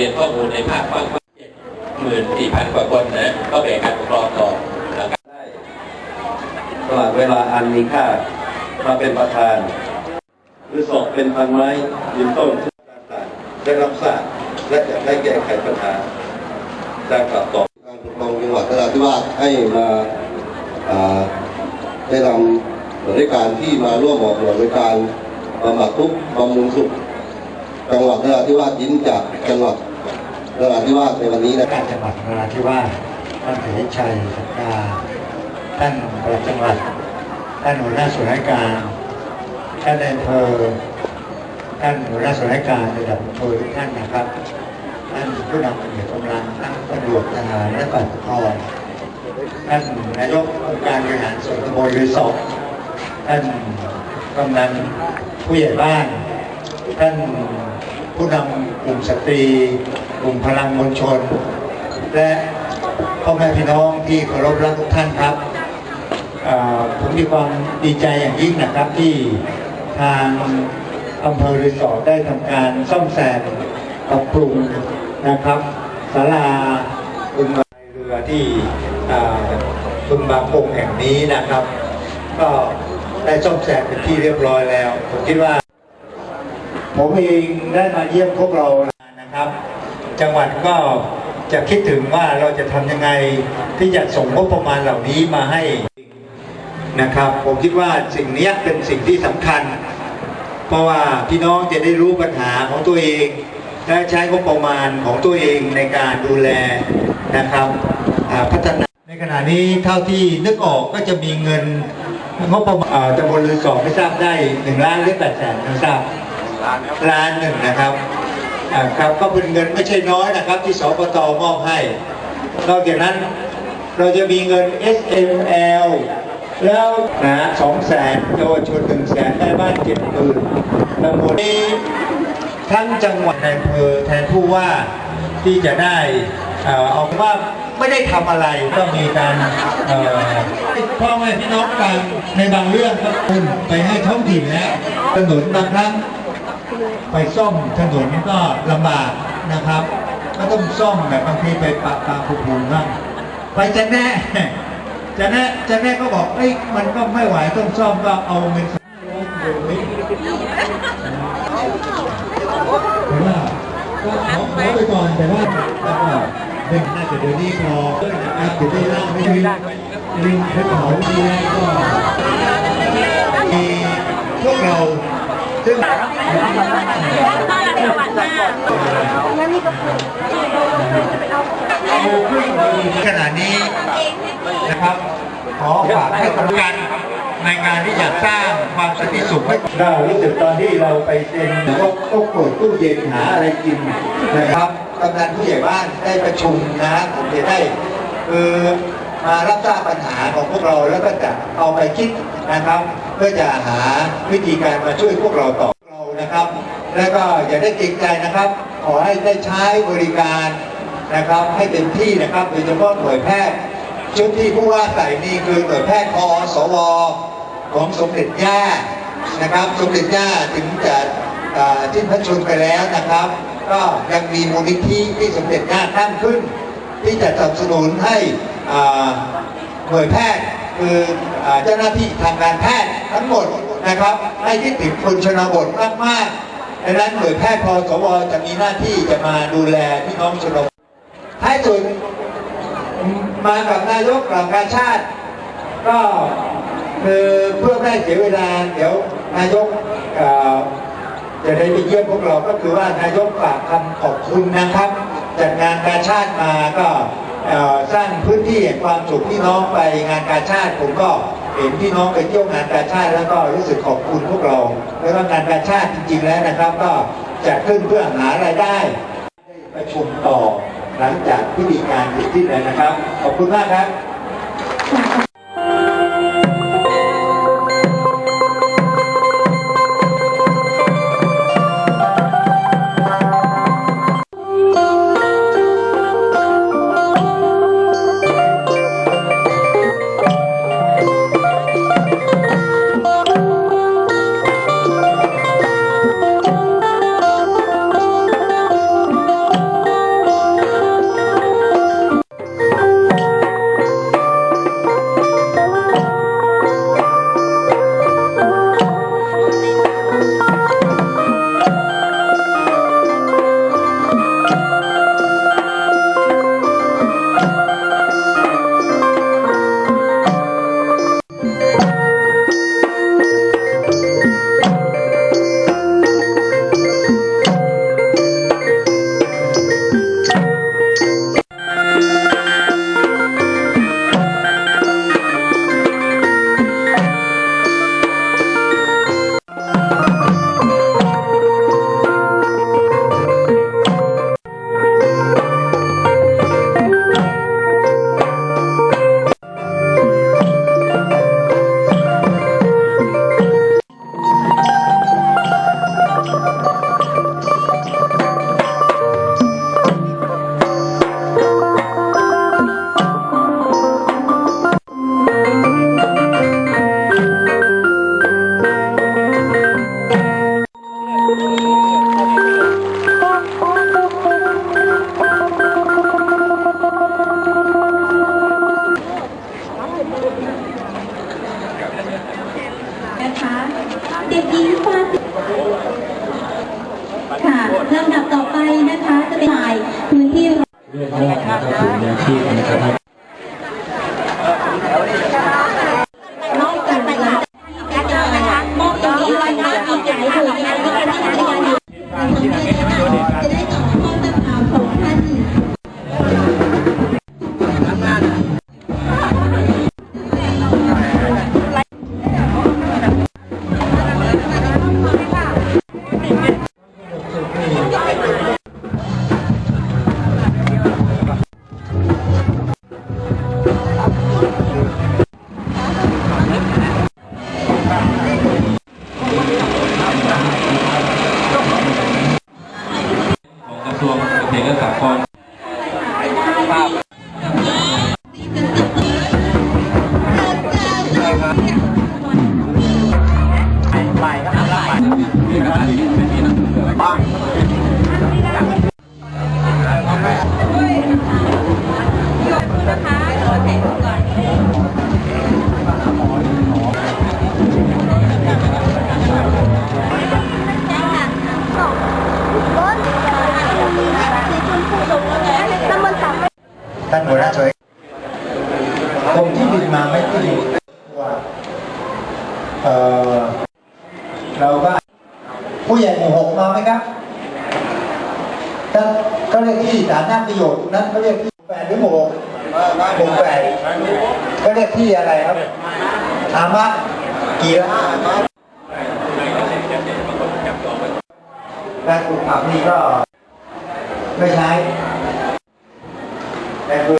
รียนข้อมูลในภาพกว้างหมื่นสี่พันกว่าคนนะ ก็แบ่งการปกครองต่อนะครับได้ตลอดเวลาอันมีค่ามาเป็นประธาน หรือสอบเป็นพันไม้ยืนต้นต่างๆได้รับทราบและจะได้แก้ไขปัญหาได้กลับต่อการปกครองจังหวัดนราธิวาสให้มาอ่าได้นำบริการที่มาร่วมออกหน่วยบริการบำบัดทุกข์บำรุงสุขจังหวัดนราธิวาสยิ้มจากจังหวัด นราธิวาสในวันนี้นะครับจังหวัดนราธิวาสท่านเสรีชัยสักาท่านปลัดจังหวัดท่านหัวหน้าส่วนราชการท่านในอำเภอท่านหัวหน้าส่วนราชการระดับอำเภอทุกท่านนะครับท่านผู้นำเหตุกำลังทั้งตำรวจทหารและฝ่ายปกครองท่านนายกองค์การบริหารส่วนตำบลรีสอร์ทท่านกำนันผู้ใหญ่บ้าน ท่านผู้นำกลุ่มสตรี กลุ่มพลังมวลชน และพ่อแม่พี่น้องที่เคารพรักทุกท่านครับผมมีความดีใจอย่างยิ่งนะครับที่ทางอำเภอรีสอร์ทได้ทำการซ่อมแซมปรับปรุงนะครับศาลาบึงบาเรือที่บึงบางปงแห่งนี้นะครับ ก็ได้ซ่อมแซมเป็นที่เรียบร้อยแล้ว ผมคิดว่า ผมเองได้มาเยี่ยมพวกเรานะครับ จังหวัดก็จะคิดถึงว่าเราจะทำยังไงที่จะส่งงบประมาณเหล่านี้มาให้นะครับ ผมคิดว่าสิ่งนี้เป็นสิ่งที่สำคัญ เพราะว่าพี่น้องจะได้รู้ปัญหาของตัวเองและใช้งบประมาณของตัวเองในการดูแลนะครับพัฒนาในขณะนี้เท่าที่นึกออกก็จะมีเงินงบประมาณตำบลลือสองไม่ทราบได้หนึ่งล้านหรือแปดแสนไม่ทราบล้านหนึ่งนะครับ ครับก็เป็นเงินไม่ใช่น้อยนะครับ ที่สปตมอบให้ นอกจากนั้นเราจะมีเงิน SML แล้วนะสองแสนเยาวชนหนึ่งแสนได้บ้านเจ็ดหมื่นทั้งหมดนี้ทั้งจังหวัดในอำเภอแทนผู้ว่าที่จะได้เอ่อเอาว่าไม่ได้ทำอะไรก็มีการเอ่อพ่อแม่พี่น้องกันในบางเรื่องก็คุณไปให้ท้องถิ่นแล้วถนนบางครั้ง ไปซ่อมถนนก็ลำบากนะครับ ก็ต้องซ่อมแบบบางทีไปปะปาผูผูบ้างไปจะแน่จะแน่จะแน่ก็บอกเอ้ยมันก็ไม่ไหวต้องซ่อมก็เอาเงินสดแต่ว่าก็ขอไปก่อนแต่ว่าแต่ว่าเรื่องน่าจะเดี๋ยวนี้พอนะครับเดี๋ยวได้เล่าไม่ถึงลิงภูเขาดีแล้วก็มีพวกเรา ซึ่งขณะนี้นะครับ ขอฝากให้กำลังกันในงานที่จะสร้างความสันติสุขให้เรารู้สึกตอนที่เราไปเซ็นก็ก็กดตู้เย็นหาอะไรกินนะครับกำนันผู้ใหญ่บ้านได้ประชุมนะผมจะได้คือมารับทราบปัญหาของพวกเราแล้วก็จะเอาไปคิด นะครับ เพื่อจะหาวิธีการมาช่วยพวกเราต่อเรานะครับ แล้วก็อย่าได้เกรงใจนะครับ ขอให้ได้ใช้บริการนะครับ ให้เต็มที่นะครับโดยเฉพาะหน่วยแพทย์ชุดที่ผู้ว่าใส่นี่คือหน่วยแพทย์พอสวของสมเด็จย่านะครับ สมเด็จย่าถึงจะอ่พระชนไปแล้วนะครับ ก็ยังมีมูลนิธิที่สมเด็จย่าตั้งขึ้น ที่จะสนับสนุนให้หน่วยแพทย์ คือเจ้าหน้าที่ทางการแพทย์ทั้งหมดนะครับ ให้คิดถึงคนชนบทมากๆดังนั้นหน่วยแพทย์พอสวจะมีหน้าที่จะมาดูแลพี่น้องชนบทท้ายสุดมากับนายกกล่าวการชาติ ก็คือเพื่อไม่ให้เสียเวลาเดี๋ยวนายกจะได้ไปเยี่ยมพวกเราก็คือว่านายกฝากคำขอบคุณนะครับ จัดงานการชาติมาก็ สร้างพื้นที่แห่งความสุขพี่น้องไปงานการชาติผมก็เห็นพี่น้องไปเที่ยวงานการชาติแล้วก็รู้สึกขอบคุณพวกเราแล้วก็งานการชาติจริง ๆ แล้วนะครับ ก็จัดขึ้นเพื่อหารายได้ประชุมต่อหลังจากพิธีการเสร็จสิ้นแล้วนะครับ ขอบคุณมากครับ ท่านหัวหน้าช่วยกรมที่ดินมาไม่ที่ดินว่าเออเราก็ผู้ใหญ่หมู่หกมาไหมครับท่านก็เรียกที่สาธารณประโยชน์นั้นเขาเรียกที่แปดหรือหมู่หก หมู่แปดก็เรียกที่อะไรครับอามะกี่ละการปลูกผับนี่ก็ไม่ใช้แต่คืออำนาจใคร